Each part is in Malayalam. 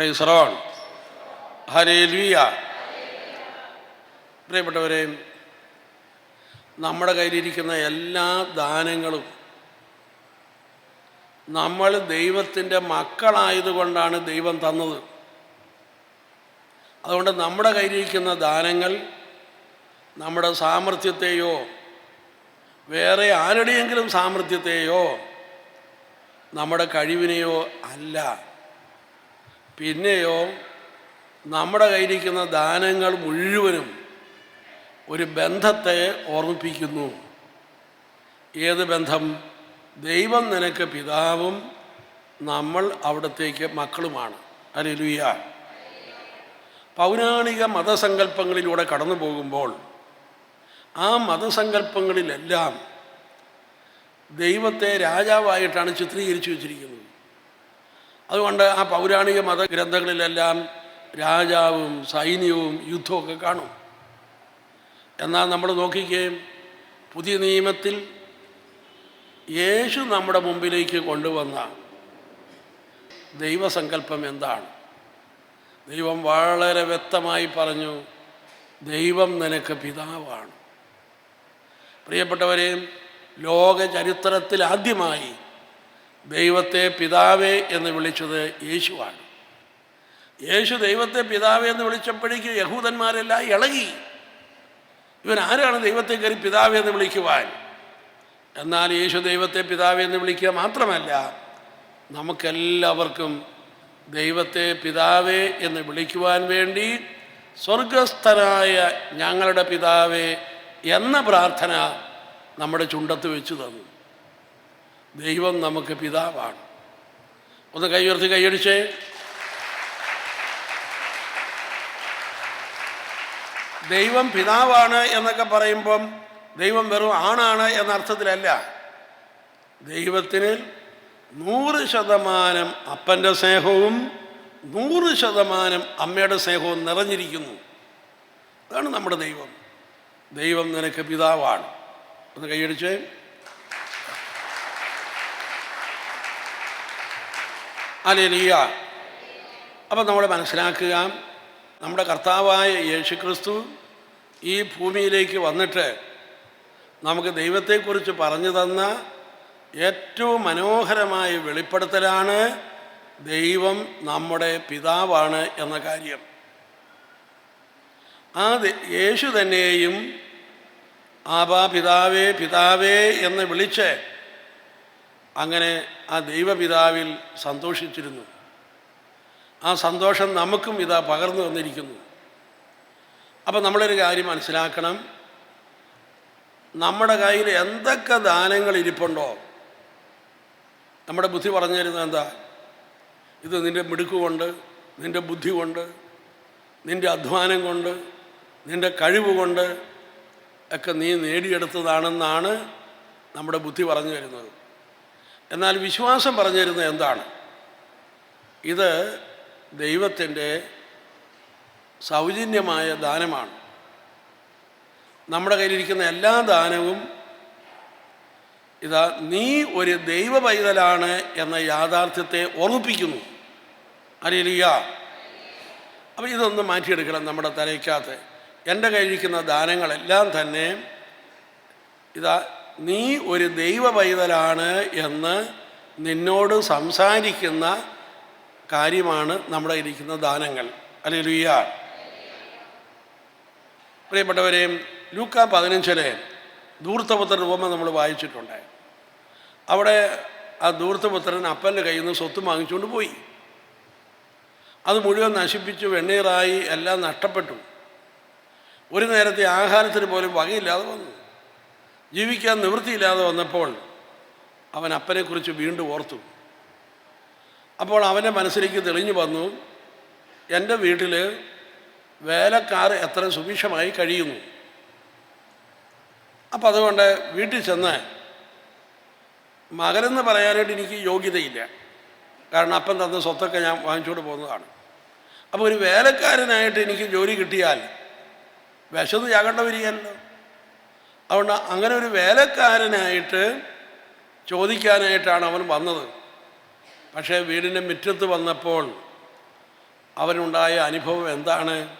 പ്രൈസ് റോൺ ഹരേലുയ പ്രിയപ്പെട്ടവരെ നമ്മുടെ കയ്യിലിരിക്കുന്ന എല്ലാ ദാനങ്ങളും നമ്മൾ ദൈവത്തിന്റെ മക്കളായതുകൊണ്ടാണ് ദൈവം തന്നത്. അതുകൊണ്ട് നമ്മുടെ കയ്യിലിരിക്കുന്ന ദാനങ്ങൾ നമ്മുടെ സാമർഥ്യത്തെയോ വേറെ ആരുടെയെങ്കിലും സാമർഥ്യത്തെയോ നമ്മുടെ കഴിവിനെയോ അല്ല. പിന്നെയോ നമ്മുടെ കയ്യിലിരിക്കുന്ന ദാനങ്ങൾ മുഴുവനും ഒരു ബന്ധത്തെ ഓർമ്മിപ്പിക്കുന്നു. ഏത് ബന്ധം? ദൈവം നിനക്ക് പിതാവും നമ്മൾ അവിടത്തേക്ക് മക്കളുമാണ്. അലിലുയ പൗരാണിക മതസങ്കല്പങ്ങളിലൂടെ കടന്നു പോകുമ്പോൾ ആ മതസങ്കല്പങ്ങളിലെല്ലാം ദൈവത്തെ രാജാവായിട്ടാണ് ചിത്രീകരിച്ചു വച്ചിരിക്കുന്നത്. അതുകൊണ്ട് ആ പൗരാണിക മതഗ്രന്ഥങ്ങളിലെല്ലാം രാജാവും സൈന്യവും യുദ്ധമൊക്കെ കാണും. എന്നാൽ നമ്മൾ നോക്കിക്കുകയും പുതിയ നിയമത്തിൽ യേശു നമ്മുടെ മുമ്പിലേക്ക് കൊണ്ടുവന്ന ദൈവസങ്കല്പം എന്താണ്? ദൈവം വളരെ വ്യക്തമായി പറഞ്ഞു ദൈവം നിനക്ക് പിതാവാണ്. പ്രിയപ്പെട്ടവരെയും ലോക ചരിത്രത്തിൽ ആദ്യമായി ദൈവത്തെ പിതാവേ എന്ന് വിളിച്ചത് യേശുവാണ്. യേശു ദൈവത്തെ പിതാവേ എന്ന് വിളിച്ചപ്പോഴേക്ക് യഹൂദന്മാരെല്ലാം ഇളകി. ഇവൻ ആരാണ് ദൈവത്തെ കയറി പിതാവേ എന്ന് വിളിക്കുവാൻ? എന്നാൽ യേശു ദൈവത്തെ പിതാവേ എന്ന് വിളിക്കുക മാത്രമല്ല നമുക്കെല്ലാവർക്കും ദൈവത്തെ പിതാവേ എന്ന് വിളിക്കുവാൻ വേണ്ടി സ്വർഗസ്ഥനായ ഞങ്ങളുടെ പിതാവേ എന്ന പ്രാർത്ഥന നമ്മുടെ ചുണ്ടത്ത് വെച്ചു തന്നു. ദൈവം നമുക്ക് പിതാവാണ്. ഒന്ന് കൈയുയർത്തി കൈയടിച്ചേ ദൈവം പിതാവാണ് എന്നൊക്കെ പറയുമ്പം ദൈവം വെറും ആണാണ് എന്ന അർത്ഥത്തിലല്ല. ദൈവത്തിന് നൂറ് ശതമാനം അപ്പന്റെ സ്നേഹവും നൂറ് ശതമാനം അമ്മയുടെ സ്നേഹവും നിറഞ്ഞിരിക്കുന്നു. അതാണ് നമ്മുടെ ദൈവം. ദൈവം നിനക്ക് പിതാവാണ്. ഒന്ന് കൈയടിച്ചേ അലേലിയ അപ്പം നമ്മൾ മനസ്സിലാക്കുക നമ്മുടെ കർത്താവായ യേശു ക്രിസ്തു ഈ ഭൂമിയിലേക്ക് വന്നിട്ട് നമുക്ക് ദൈവത്തെക്കുറിച്ച് പറഞ്ഞു തന്ന ഏറ്റവും മനോഹരമായ വെളിപ്പെടുത്തലാണ് ദൈവം നമ്മുടെ പിതാവാണ് എന്ന കാര്യം. ആ യേശു തന്നെയും ആബാ പിതാവേ പിതാവേ എന്ന് വിളിച്ച് അങ്ങനെ ആ ദൈവപിതാവിൽ സന്തോഷിച്ചിരുന്നു. ആ സന്തോഷം നമുക്കും ഇതാ പകർന്നു വന്നിരിക്കുന്നു അപ്പം നമ്മളൊരു കാര്യം മനസ്സിലാക്കണം. നമ്മുടെ കയ്യിൽ എന്തൊക്കെ ദാനങ്ങൾ ഇരിപ്പുണ്ടോ? നമ്മുടെ ബുദ്ധി പറഞ്ഞു തരുന്നത് എന്താ? ഇത് നിന്റെ മിടുക്കുകൊണ്ട് നിന്റെ ബുദ്ധി കൊണ്ട് നിന്റെ അധ്വാനം കൊണ്ട് നിന്റെ കഴിവ് കൊണ്ട് ഒക്കെ നീ നേടിയെടുത്തതാണെന്നാണ് നമ്മുടെ ബുദ്ധി പറഞ്ഞു തരുന്നത്. എന്നാൽ വിശ്വാസം പറഞ്ഞു തരുന്നത് എന്താണ്? ഇത് ദൈവത്തിന്റെ സൗജന്യമായ ദാനമാണ്. നമ്മുടെ കയ്യിലിരിക്കുന്ന എല്ലാ ദാനവും ഇതാ നീ ഒരു ദൈവ പൈതലാണ് എന്ന യാഥാർത്ഥ്യത്തെ ഓർമ്മിപ്പിക്കുന്നു. അറിയില്ല അപ്പോൾ ഇതൊന്ന് മാറ്റിയെടുക്കണം നമ്മുടെ തലയ്ക്കകത്ത്. എന്റെ കയ്യിലിരിക്കുന്ന ദാനങ്ങളെല്ലാം തന്നെ ഇതാ നീ ഒരു ദൈവ പൈതലാണ് എന്ന് നിന്നോട് സംസാരിക്കുന്ന കാര്യമാണ് നമ്മുടെ ഇരിക്കുന്ന ദാനങ്ങൾ. അല്ലേലുയ്യ പ്രിയപ്പെട്ടവരെ ലൂക്ക പതിനഞ്ചിലെ ദൂർത്തപുത്രൻ ഉപമ നമ്മൾ വായിച്ചിട്ടുണ്ട്. അവിടെ ആ ദൂർത്തപുത്രൻ അപ്പന്റെ കയ്യിൽ നിന്ന് സ്വത്ത് വാങ്ങിച്ചുകൊണ്ട് പോയി. അത് മുഴുവൻ നശിപ്പിച്ചു വെണ്ണീറായി എല്ലാം നഷ്ടപ്പെട്ടു. ഒരു നേരത്തെ ആഹാരത്തിന് പോലും വകയില്ലാതെ വന്നു. ജീവിക്കാൻ നിവൃത്തിയില്ലാതെ വന്നപ്പോൾ അവൻ അപ്പനെക്കുറിച്ച് വീണ്ടും ഓർത്തു. അപ്പോൾ അവന്റെ മനസ്സിലേക്ക് തെളിഞ്ഞു വന്നു എന്റെ വീട്ടിൽ വേലക്കാർ എത്ര സുഭിക്ഷമായി കഴിയുന്നു? അപ്പം അതുകൊണ്ട് വീട്ടിൽ ചെന്ന് മകനെന്ന് പറയാനായിട്ട് എനിക്ക് യോഗ്യതയില്ല. കാരണം അപ്പൻ തന്ന സ്വത്തൊക്കെ ഞാൻ വാങ്ങിച്ചുകൊണ്ട് പോകുന്നതാണ്. അപ്പോൾ ഒരു വേലക്കാരനായിട്ട് എനിക്ക് ജോലി കിട്ടിയാൽ വിശന്ന് ചാകേണ്ട വരികയല്ലോ. അതുകൊണ്ട് അങ്ങനെ ഒരു വേലക്കാരനായിട്ട് ചോദിക്കാനായിട്ടാണ് അവൻ വന്നത്. പക്ഷേ വീടിന്റെ മുറ്റത്ത് വന്നപ്പോൾ അവനുണ്ടായ അനുഭവം എന്താണ്?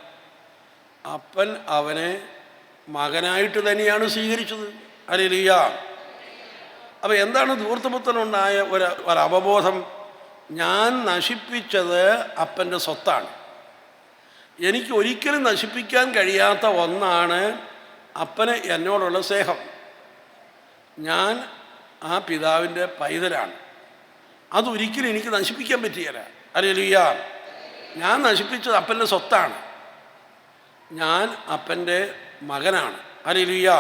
അപ്പൻ അവനെ മകനായിട്ട് തന്നെയാണ് സ്വീകരിച്ചത്. അലിയ അപ്പം എന്താണ് ധൂർത്തപുത്രനുണ്ടായ ഒരു ഒരു അവബോധം ഞാൻ നശിപ്പിച്ചത് അപ്പന്റെ സ്വത്താണ്. എനിക്ക് ഒരിക്കലും നശിപ്പിക്കാൻ കഴിയാത്ത ഒന്നാണ് അപ്പന് എന്നോടുള്ള സ്നേഹം. ഞാൻ ആ പിതാവിന്റെ പൈതലാണ്. അതൊരിക്കലും എനിക്ക് നശിപ്പിക്കാൻ പറ്റിയല്ല. അറിയില്ല ഞാൻ നശിപ്പിച്ചത് അപ്പന്റെ സ്വത്താണ്. ഞാൻ അപ്പന്റെ മകനാണ്. അറിയില്ല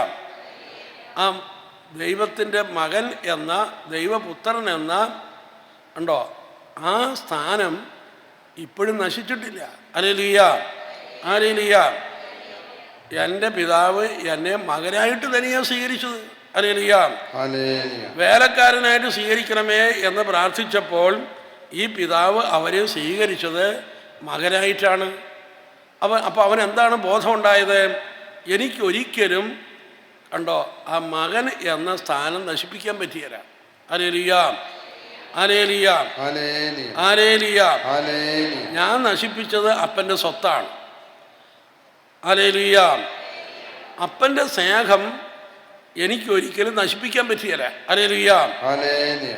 ആ ദൈവത്തിന്റെ മകൻ എന്ന ദൈവപുത്രൻ എന്ന ഉണ്ടോ? ആ സ്ഥാനം ഇപ്പോഴും നശിച്ചിട്ടില്ല. അരലിയ ആരലിയ എന്റെ പിതാവ് എന്നെ മകനായിട്ട് തനിയാ സ്വീകരിച്ചത്. ഹല്ലേലൂയ. വേലക്കാരനായിട്ട് സ്വീകരിക്കണമേ എന്ന് പ്രാർത്ഥിച്ചപ്പോൾ ഈ പിതാവ് അവരെ സ്വീകരിച്ചത് മകനായിട്ടാണ്. അവൻ അപ്പോൾ അവൻ എന്താണ് ബോധമുണ്ടായത്? എനിക്കൊരിക്കലും കണ്ടോ ആ മകൻ എന്ന സ്ഥാനം നശിപ്പിക്കാൻ പറ്റിയല്ല. അരേലിയാം ആരേലിയ ഹല്ലേലൂയ. ഞാൻ നശിപ്പിച്ചത് അപ്പന്റെ സ്വത്താണ്. അരേലിയ അപ്പന്റെ സ്നേഹം എനിക്ക് ഒരിക്കലും നശിപ്പിക്കാൻ പറ്റിയല്ല. അലേലിയ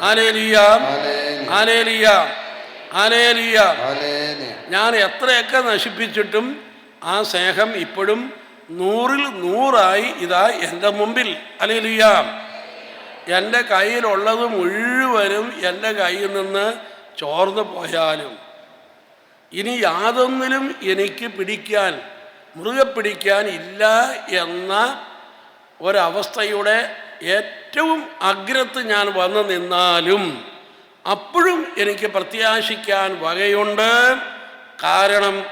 അലേലിയ ആലേലിയ ഹല്ലേലൂയ ഞാൻ എത്രയൊക്കെ നശിപ്പിച്ചിട്ടും ആ സ്നേഹം ഇപ്പോഴും നൂറിൽ നൂറായി ഇതാ എന്റെ മുമ്പിൽ. അലേലിയ എന്റെ കയ്യിലുള്ളത് മുഴുവനും എന്റെ കയ്യിൽ നിന്ന് ചോർന്നു പോയാലും ഇനി യാതൊന്നിലും എനിക്ക് പിടിക്കാൻ മുറുകെ പിടിക്കാൻ ഇല്ല എന്ന ഒരവസ്ഥയുടെ ഏറ്റവും അഗ്രത്ത് ഞാൻ വന്നു നിന്നാലും അപ്പോഴും എനിക്ക് പ്രത്യാശിക്കാൻ വകയുണ്ട്. കാരണം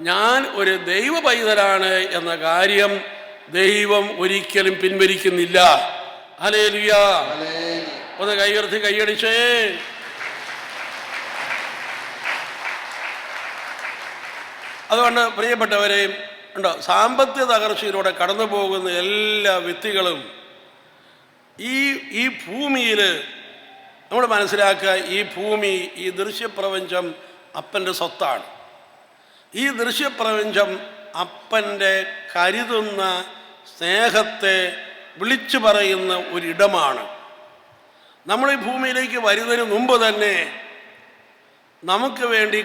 ഞാൻ ഒരു ദൈവ പൈതലാണ് എന്ന കാര്യം ദൈവം ഒരിക്കലും പിൻവലിക്കുന്നില്ല. അലേ ലിയ ഒന്ന് കൈയുയർത്തി കൈയടിച്ചേ. അതുകൊണ്ട് പ്രിയപ്പെട്ടവരെ ഉണ്ടോ സാമ്പത്തിക തകർച്ചയിലൂടെ കടന്നു പോകുന്ന എല്ലാ വ്യക്തികളും ഈ ഈ ഭൂമിയിൽ നമ്മൾ മനസ്സിലാക്കുക ഈ ഭൂമി ഈ ദൃശ്യപ്രപഞ്ചം അപ്പന്റെ സ്വത്താണ്. ഈ ദൃശ്യപ്രപഞ്ചം അപ്പന്റെ കരുതുന്ന സ്നേഹത്തെ വിളിച്ചു പറയുന്ന ഒരിടമാണ്. നമ്മൾ ഈ ഭൂമിയിലേക്ക് വരുന്നതിന് മുമ്പ് തന്നെ നമുക്ക് വേണ്ടി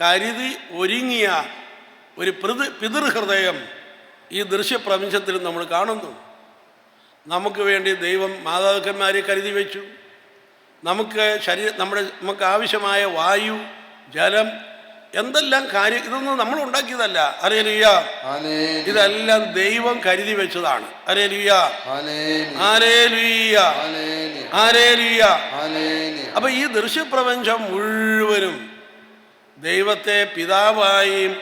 കരുതി ഒരുങ്ങിയ ഒരു പിതൃ പിതൃഹൃദയം ഈ ദൃശ്യപ്രപഞ്ചത്തിൽ നമ്മൾ കാണുന്നു. നമുക്ക് വേണ്ടി ദൈവം മാതാപിതാക്കന്മാരെ കരുതി വെച്ചു. നമുക്ക് ശരീര നമ്മുടെ നമുക്ക് ആവശ്യമായ വായു ജലം എന്തെല്ലാം കാര്യം ഇതൊന്നും നമ്മൾ ഉണ്ടാക്കിയതല്ല. ഹല്ലേലൂയ. ഇതെല്ലാം ദൈവം കരുതി വെച്ചതാണ്. Hallelujah hallelujah. അപ്പൊ ഈ ദൃശ്യപ്രപഞ്ചം മുഴുവനും ദൈവത്തെ പിതാവായി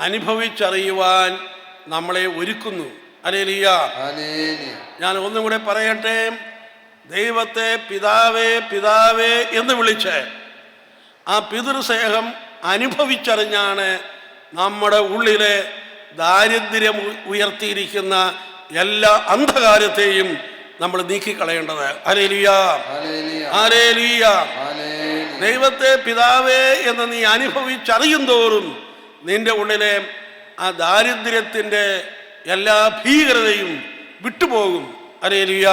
അനുഭവിച്ചറിയുവാൻ നമ്മളെ ഒരുക്കുന്നു. അലേലിയ ഞാൻ ഒന്നും കൂടെ പറയട്ടെ? ദൈവത്തെ പിതാവേ പിതാവേ എന്ന് വിളിച്ച് ആ പിതൃസ്നേഹം അനുഭവിച്ചറിഞ്ഞാണ് നമ്മുടെ ഉള്ളിലെ ദാരിദ്ര്യം ഉയർത്തിയിരിക്കുന്ന എല്ലാ അന്ധകാരത്തെയും നമ്മൾ നീക്കിക്കളയേണ്ടത്. ആരേലിയ ഹല്ലേലൂയ. ദൈവത്തെ പിതാവേ എന്ന് നീ അനുഭവിച്ചറിയും തോറും നിന്റെ ഉള്ളിലെ ആ ദാരിദ്ര്യത്തിന്റെ എല്ലാ ഭീകരതയും വിട്ടുപോകും. അരേലിയ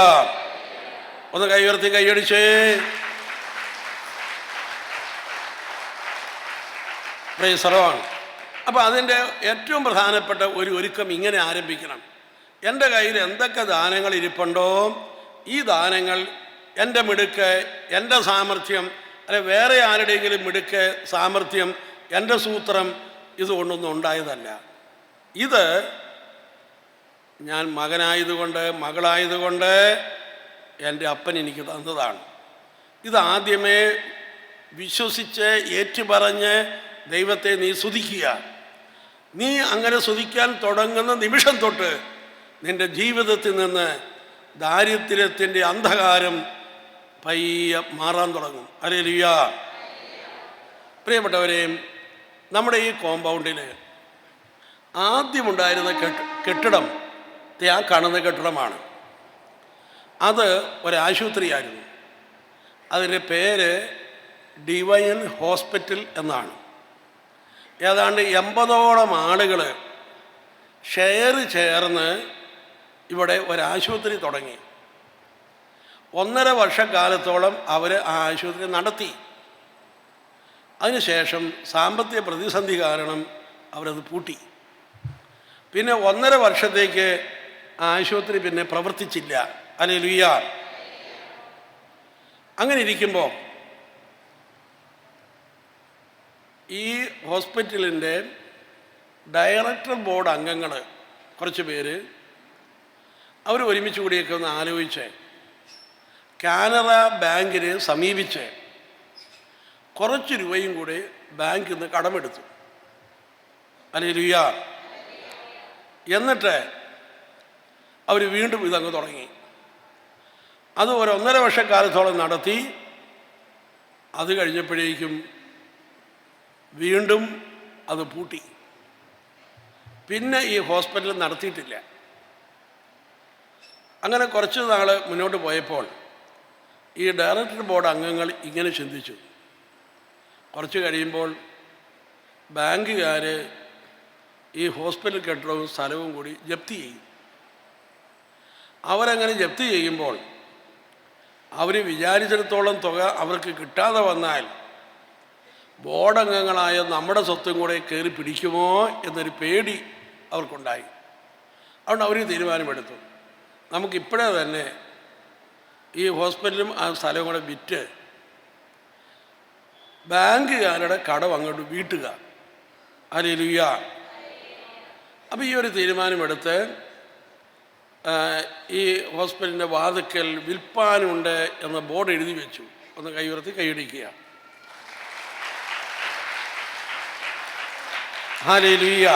ഒന്ന് കൈയുയർത്തി കൈയടിച്ചേ പ്രൈസറോൺ അപ്പോൾ അതിന്റെ ഏറ്റവും പ്രധാനപ്പെട്ട ഒരു ഒരുക്കം ഇങ്ങനെ ആരംഭിക്കണം. എന്റെ കയ്യിൽ എന്തൊക്കെ ദാനങ്ങൾ ഇരിപ്പുണ്ടോ? ഈ ദാനങ്ങൾ എന്റെ മിടുക്ക് എന്റെ സാമർഥ്യം അല്ലെ വേറെ ആരുടെയെങ്കിലും മിടുക്ക് സാമർഥ്യം എന്റെ സൂത്രം ഇതുകൊണ്ടൊന്നും ഉണ്ടായതല്ല. ഇത് ഞാൻ മകനായതുകൊണ്ട് മകളായതുകൊണ്ട് എന്റെ അപ്പൻ എനിക്ക് തന്നതാണ്. ഇതാദ്യമേ വിശ്വസിച്ച് ഏറ്റുപറഞ്ഞ് ദൈവത്തെ നീ സ്തുതിക്കുക. നീ അങ്ങനെ സ്തുതിക്കാൻ തുടങ്ങുന്ന നിമിഷം തൊട്ട് നിന്റെ ജീവിതത്തിൽ നിന്ന് ദാരിദ്ര്യത്തിന്റെ അന്ധകാരം പയ്യ മാറാൻ തുടങ്ങും. അരലിയ പ്രിയപ്പെട്ടവരെ നമ്മുടെ ഈ കോമ്പൗണ്ടിൽ ആദ്യമുണ്ടായിരുന്ന കെട്ട് കെട്ടിടം ആ കാണുന്ന കെട്ടിടമാണ്. അത് ഒരാശുപത്രിയായിരുന്നു. അതിന്റെ പേര് ഡിവൈൻ ഹോസ്പിറ്റൽ എന്നാണ്. ഏതാണ്ട് എൺപതോളം ആളുകൾ ഷെയർ ചേർന്ന് ഇവിടെ ഒരാശുപത്രി തുടങ്ങി. ഒന്നര വർഷക്കാലത്തോളം അവർ ആ ആശുപത്രി നടത്തി. അതിനുശേഷം സാമ്പത്തിക പ്രതിസന്ധി കാരണം അവരത് പൂട്ടി. പിന്നെ ഒന്നര വർഷത്തേക്ക് ആശുപത്രി പിന്നെ പ്രവർത്തിച്ചില്ല. അല്ലെ ലുയ്യ അങ്ങനെ ഇരിക്കുമ്പോൾ ഈ ഹോസ്പിറ്റലിന്റെ ഡയറക്ടർ ബോർഡ് അംഗങ്ങൾ കുറച്ച് പേര് അവർ ഒരുമിച്ച് കൂടിയൊക്കെ ഒന്ന് ആലോചിച്ച് കാനറ ബാങ്കിനെ സമീപിച്ച് കുറച്ച് രൂപയും കൂടെ ബാങ്കിൽ നിന്ന് കടമെടുത്തു. അല്ലെ ലുയ്യ എന്നിട്ട് അവർ വീണ്ടും ഇതങ്ങ് തുടങ്ങി. അത് ഒരു ഒന്നര വർഷക്കാലത്തോളം നടത്തി. അത് കഴിഞ്ഞപ്പോഴേക്കും വീണ്ടും അത് പൂട്ടി. പിന്നെ ഈ ഹോസ്പിറ്റൽ നടത്തിയിട്ടില്ല. അങ്ങനെ കുറച്ച് നാൾ മുന്നോട്ട് പോയപ്പോൾ ഈ ഡയറക്ടർ ബോർഡ് അംഗങ്ങൾ ഇങ്ങനെ ചിന്തിച്ചു. കുറച്ച് കഴിയുമ്പോൾ ബാങ്കുകാർ ഈ ഹോസ്പിറ്റൽ കെട്ടിടവും സ്ഥലവും കൂടി ജപ്തി ചെയ്യും. അവരങ്ങനെ ജപ്തി ചെയ്യുമ്പോൾ അവർ വിചാരിച്ചിടത്തോളം തുക അവർക്ക് കിട്ടാതെ വന്നാൽ ബോർഡ് അംഗങ്ങളായ നമ്മുടെ സ്വത്തും കൂടെ കയറി പിടിക്കുമോ എന്നൊരു പേടി അവർക്കുണ്ടായി. അതുകൊണ്ട് അവർ തീരുമാനമെടുത്തു. നമുക്കിപ്പോഴേ തന്നെ ഈ ഹോസ്പിറ്റലും ആ സ്ഥലവും കൂടെ വിറ്റ് ബാങ്കുകാരുടെ കടം അങ്ങോട്ട് വീട്ടുക. അലിയ അപ്പോൾ ഈ ഒരു തീരുമാനമെടുത്ത് ഈ ഹോസ്പിറ്റലിന്റെ വാതുക്കൽ വിൽപ്പാനുണ്ട് എന്ന ബോർഡ് എഴുതി വെച്ചു. ഒന്ന് കൈയുയർത്തി കൈയടിക്കുക. ഹാലേലുയ്യ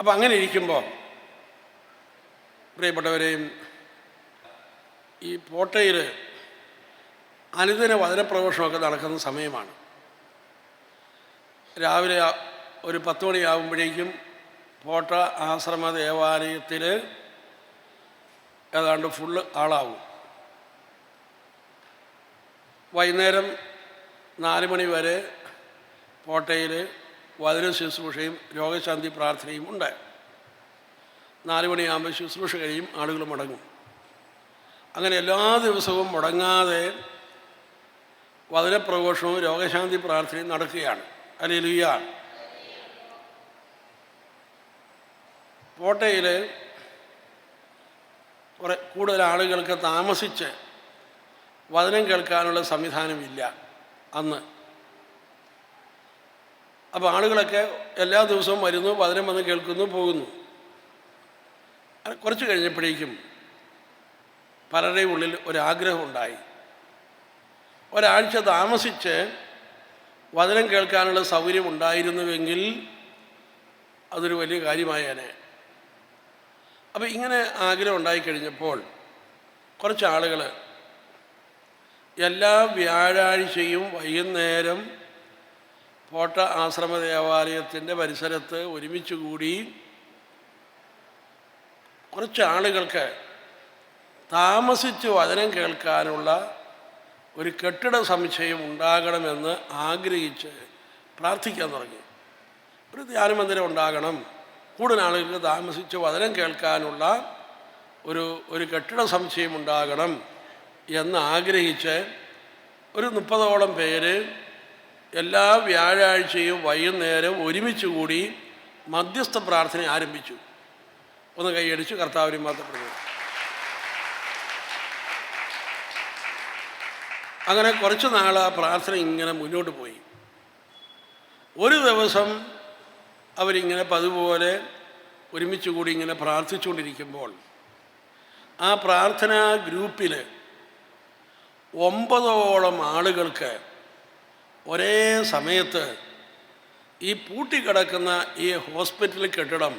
അപ്പം അങ്ങനെ ഇരിക്കുമ്പോൾ പ്രിയപ്പെട്ടവരെയും ഈ പോട്ടയിൽ അനുദിന വചനപ്രഘോഷമൊക്കെ നടക്കുന്ന സമയമാണ്. രാവിലെ ഒരു പത്ത് മണിയാകുമ്പോഴേക്കും പോട്ട ആശ്രമ ദേവാലയത്തിൽ ഏതാണ്ട് ഫുള്ള് ആളാവും. വൈകുന്നേരം നാല് മണി വരെ കോട്ടയിൽ വചന ശുശ്രൂഷയും രോഗശാന്തി പ്രാർത്ഥനയും ഉണ്ട് നാല് മണിയാകുമ്പോൾ ശുശ്രൂഷ കഴിയും ആളുകൾ മുടങ്ങും. അങ്ങനെ എല്ലാ ദിവസവും മുടങ്ങാതെ വചനപ്രഘോഷവും രോഗശാന്തി പ്രാർത്ഥനയും നടക്കുകയാണ്. അല്ലേലുയ്യ കോട്ടയിൽ കുറെ കൂടുതൽ ആളുകൾക്ക് താമസിച്ച് വചനം കേൾക്കാനുള്ള സംവിധാനമില്ല അന്ന്. അപ്പോൾ ആളുകളൊക്കെ എല്ലാ ദിവസവും വരുന്നു വചനം വന്ന് കേൾക്കുന്നു പോകുന്നു. കുറച്ച് കഴിഞ്ഞപ്പോഴേക്കും പലരുടെയും ഉള്ളിൽ ഒരാഗ്രഹമുണ്ടായി ഒരാഴ്ച താമസിച്ച് വചനം കേൾക്കാനുള്ള സൗകര്യം ഉണ്ടായിരുന്നുവെങ്കിൽ അതൊരു വലിയ കാര്യമായേനെ അപ്പോൾ ഇങ്ങനെ ആഗ്രഹം ഉണ്ടായിക്കഴിഞ്ഞപ്പോൾ കുറച്ച് ആളുകൾ എല്ലാ വ്യാഴാഴ്ചയും വൈകുന്നേരം കോട്ട ആശ്രമ ദേവാലയത്തിന്റെ പരിസരത്ത് ഒരുമിച്ച് കൂടി കുറച്ച് ആളുകൾക്ക് താമസിച്ച് വചനം കേൾക്കാനുള്ള ഒരു കെട്ടിട സമുച്ചയം ഉണ്ടാകണമെന്ന് ആഗ്രഹിച്ച് പ്രാർത്ഥിക്കാൻ തുടങ്ങി. ഒരു ധ്യാനമന്ദിരം ഉണ്ടാകണം. കൂടുതൽ ആളുകൾക്ക് താമസിച്ച് വചനം കേൾക്കാനുള്ള ഒരു ഒരു കെട്ടിട സമുച്ചയം ഉണ്ടാകണം എന്ന് ആഗ്രഹിച്ച് ഒരു മുപ്പതോളം പേര് എല്ലാ വ്യാഴാഴ്ചയും വൈകുന്നേരം ഒരുമിച്ച് കൂടി മധ്യസ്ഥ പ്രാർത്ഥന ആരംഭിച്ചു. ഒന്ന് കൈയടിച്ച് കർത്താവിനെ മാത്രപ്പെടുന്നു അങ്ങനെ കുറച്ച് നാൾ ആ പ്രാർത്ഥന ഇങ്ങനെ മുന്നോട്ട് പോയി. ഒരു ദിവസം അവരിങ്ങനെ പതുപോലെ ഒരുമിച്ച് കൂടി ഇങ്ങനെ പ്രാർത്ഥിച്ചുകൊണ്ടിരിക്കുമ്പോൾ ആ പ്രാർത്ഥനാ ഗ്രൂപ്പിൽ ഒമ്പതോളം ആളുകൾക്ക് ഒരേ സമയത്ത് ഈ പൂട്ടിക്കിടക്കുന്ന ഈ ഹോസ്പിറ്റൽ കെട്ടിടം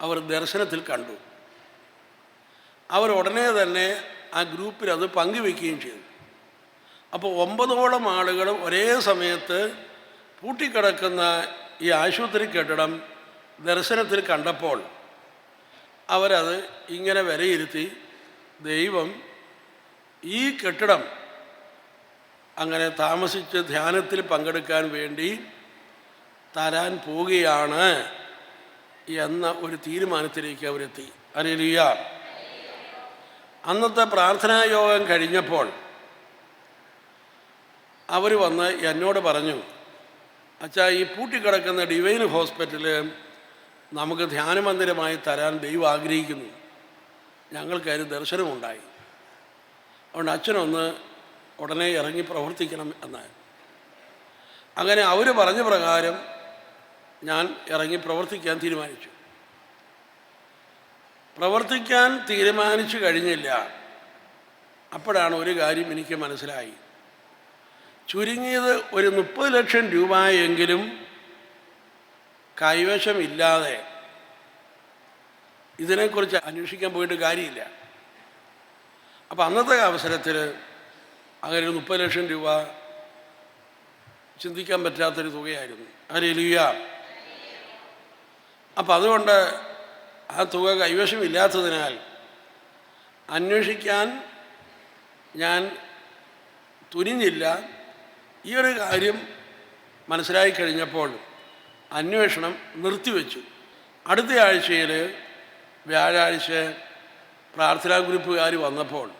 അവർ ദർശനത്തിൽ കണ്ടു. അവർ ഉടനെ തന്നെ ആ ഗ്രൂപ്പിൽ അത് പങ്കുവെക്കുകയും ചെയ്തു. അപ്പോൾ ഒമ്പതോളം ആളുകൾ ഒരേ സമയത്ത് പൂട്ടിക്കിടക്കുന്ന ഈ ആശുപത്രി കെട്ടിടം ദർശനത്തിൽ കണ്ടപ്പോൾ അവരത് ഇങ്ങനെ വിലയിരുത്തി ദൈവം ഈ കെട്ടിടം അങ്ങനെ താമസിച്ച് ധ്യാനത്തിൽ പങ്കെടുക്കാൻ വേണ്ടി തരാൻ പോവുകയാണ് എന്ന ഒരു തീരുമാനത്തിലേക്ക് അവരെത്തി. അനിലിയ അന്നത്തെ പ്രാർത്ഥനാ യോഗം കഴിഞ്ഞപ്പോൾ അവർ വന്ന് എന്നോട് പറഞ്ഞു അച്ഛാ ഈ പൂട്ടിക്കിടക്കുന്ന ഡിവൈൻ ഹോസ്പിറ്റൽ നമുക്ക് ധ്യാനമന്ദിരമായി തരാൻ ദൈവം ആഗ്രഹിക്കുന്നു. ഞങ്ങൾക്കതിന് ദർശനമുണ്ടായി. അതുകൊണ്ട് അച്ഛനൊന്ന് ഉടനെ ഇറങ്ങി പ്രവർത്തിക്കണം എന്ന് അങ്ങനെ അവർ പറഞ്ഞ പ്രകാരം ഞാൻ ഇറങ്ങി പ്രവർത്തിക്കാൻ തീരുമാനിച്ചു. പ്രവർത്തിക്കാൻ തീരുമാനിച്ചു കഴിഞ്ഞില്ല. അപ്പോഴാണ് ഒരു കാര്യം എനിക്ക് മനസ്സിലായി. ചുരുങ്ങിയത് ഒരു മുപ്പത് ലക്ഷം രൂപയെങ്കിലും കൈവശമില്ലാതെ ഇതിനെക്കുറിച്ച് അന്വേഷിക്കാൻ പോയിട്ട് കാര്യമില്ല. അപ്പം അന്നത്തെ അവസരത്തിൽ അങ്ങനെ ഒരു മുപ്പത് ലക്ഷം രൂപ ചിന്തിക്കാൻ പറ്റാത്തൊരു തുകയായിരുന്നു. അരലിയ അപ്പം അതുകൊണ്ട് ആ തുക കൈവശമില്ലാത്തതിനാൽ അന്വേഷിക്കാൻ ഞാൻ തുനിഞ്ഞില്ല. ഈ ഒരു കാര്യം മനസ്സിലായി കഴിഞ്ഞപ്പോൾ അന്വേഷണം നിർത്തിവെച്ചു. അടുത്ത ആഴ്ചയിൽ വ്യാഴാഴ്ച പ്രാർത്ഥനാ ഗ്രൂപ്പുകാർ വന്നപ്പോൾ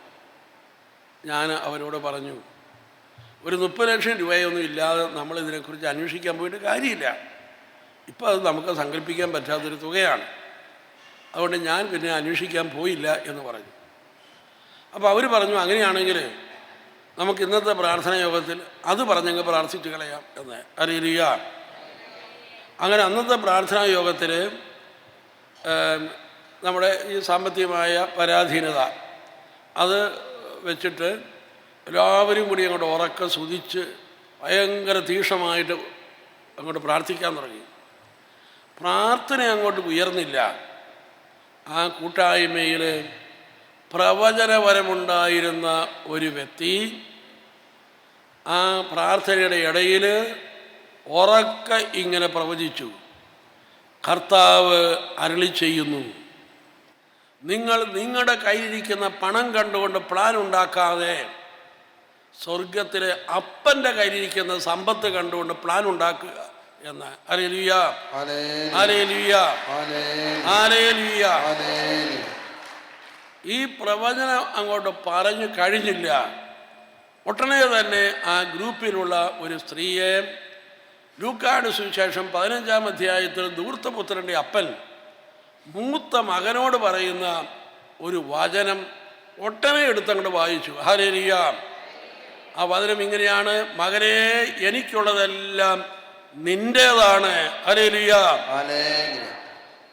ഞാൻ അവരോട് പറഞ്ഞു ഒരു മുപ്പത് ലക്ഷം രൂപയൊന്നും ഇല്ലാതെ നമ്മൾ ഇതിനെക്കുറിച്ച് അന്വേഷിക്കാൻ പോയിട്ട് കാര്യമില്ല. ഇപ്പോൾ അത് നമുക്ക് സങ്കല്പിക്കാൻ പറ്റാത്തൊരു തുകയാണ്. അതുകൊണ്ട് ഞാൻ പിന്നെ അന്വേഷിക്കാൻ പോയില്ല എന്ന് പറഞ്ഞു. അപ്പോൾ അവർ പറഞ്ഞു അങ്ങനെയാണെങ്കിൽ നമുക്ക് ഇന്നത്തെ പ്രാർത്ഥന യോഗത്തിൽ അത് പറഞ്ഞങ്ങ് പ്രാർത്ഥിച്ചു കളയാം എന്ന്. അറിയില്ല അങ്ങനെ അന്നത്തെ പ്രാർത്ഥനാ യോഗത്തിൽ നമ്മുടെ ഈ സാമ്പത്തികമായ പരാധീനത അത് വെച്ചിട്ട് എല്ലാവരും കൂടി അങ്ങോട്ട് ഉറക്കം സുതിച്ച് ഭയങ്കര തീക്ഷണമായിട്ട് അങ്ങോട്ട് പ്രാർത്ഥിക്കാൻ തുടങ്ങി. പ്രാർത്ഥന അങ്ങോട്ട് ഉയർന്നില്ല. ആ കൂട്ടായ്മയിൽ പ്രവചനപരമുണ്ടായിരുന്ന ഒരു വ്യക്തി ആ പ്രാർത്ഥനയുടെ ഇടയിൽ ഉറക്ക ഇങ്ങനെ പ്രവചിച്ചു. കർത്താവ് അരളി ചെയ്യുന്നു. നിങ്ങൾ നിങ്ങളുടെ കയ്യിലിരിക്കുന്ന പണം കണ്ടുകൊണ്ട് പ്ലാൻ ഉണ്ടാക്കാതെ സ്വർഗത്തിലെ അപ്പന്റെ കയ്യിലിരിക്കുന്ന സമ്പത്ത് കണ്ടുകൊണ്ട് പ്ലാൻ ഉണ്ടാക്കുക എന്ന്. അരേലിയ ആരേലിയ ഹല്ലേലൂയ ഈ പ്രവചനം അങ്ങോട്ട് പറഞ്ഞു കഴിഞ്ഞില്ല. ഉടനെ തന്നെ ആ ഗ്രൂപ്പിലുള്ള ഒരു സ്ത്രീയെ ലൂക്കാട് സുവിശേഷം പതിനഞ്ചാം അധ്യായത്തിൽ ദൂർത്തപുത്രന്റെ അപ്പൻ മൂത്ത മകനോട് പറയുന്ന ഒരു വചനം ഒട്ടനെ എടുത്തങ്ങോട്ട് വായിച്ചു. ഹരേരിയ ആ വചനം ഇങ്ങനെയാണ്. മകനെ എനിക്കുള്ളതെല്ലാം നിന്റേതാണ് ഹരേലിയ ഹല്ലേലൂയ.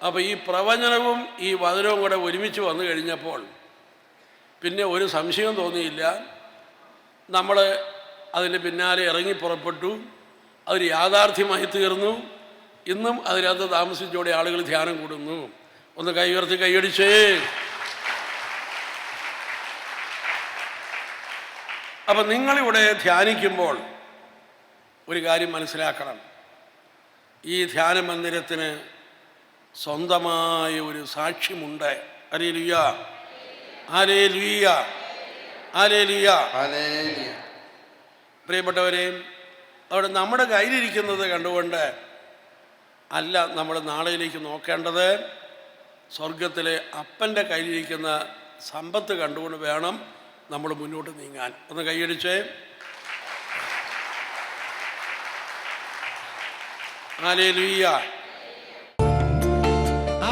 അപ്പോൾ ഈ പ്രവചനവും ഈ വചനവും കൂടെ ഒരുമിച്ച് വന്നു കഴിഞ്ഞപ്പോൾ പിന്നെ ഒരു സംശയവും തോന്നിയില്ല. നമ്മൾ അതിന്റെ പിന്നാലെ ഇറങ്ങി പുറപ്പെട്ടു. അതൊരു യാഥാർത്ഥ്യമായി തീർന്നു. ഇന്നും അതിനകത്ത് താമസിച്ചോടെ ആളുകൾ ധ്യാനം കൂടുന്നു. ഒന്ന് കൈ ഉയർത്തി കൈയടിച്ചേ. അപ്പം നിങ്ങളിവിടെ ധ്യാനിക്കുമ്പോൾ ഒരു കാര്യം മനസ്സിലാക്കണം. ഈ ധ്യാന മന്ദിരത്തിന് സ്വന്തമായ ഒരു സാക്ഷ്യമുണ്ട് അരേ ലുയ ആരേ ലുയ ആരേ ലുയ പ്രിയപ്പെട്ടവരെ അവിടെ നമ്മുടെ കയ്യിലിരിക്കുന്നത് കണ്ടുകൊണ്ട് അല്ല നമ്മൾ നാളെയിലേക്ക് നോക്കേണ്ടത് സ്വർഗത്തിലെ അപ്പന്റെ കയ്യിലിരിക്കുന്ന സമ്പത്ത് കണ്ടുകൊണ്ട് വേണം നമ്മൾ മുന്നോട്ട് നീങ്ങാൻ. ഒന്ന് കൈയടിച്ചേ. ആലേ ലുയ്യ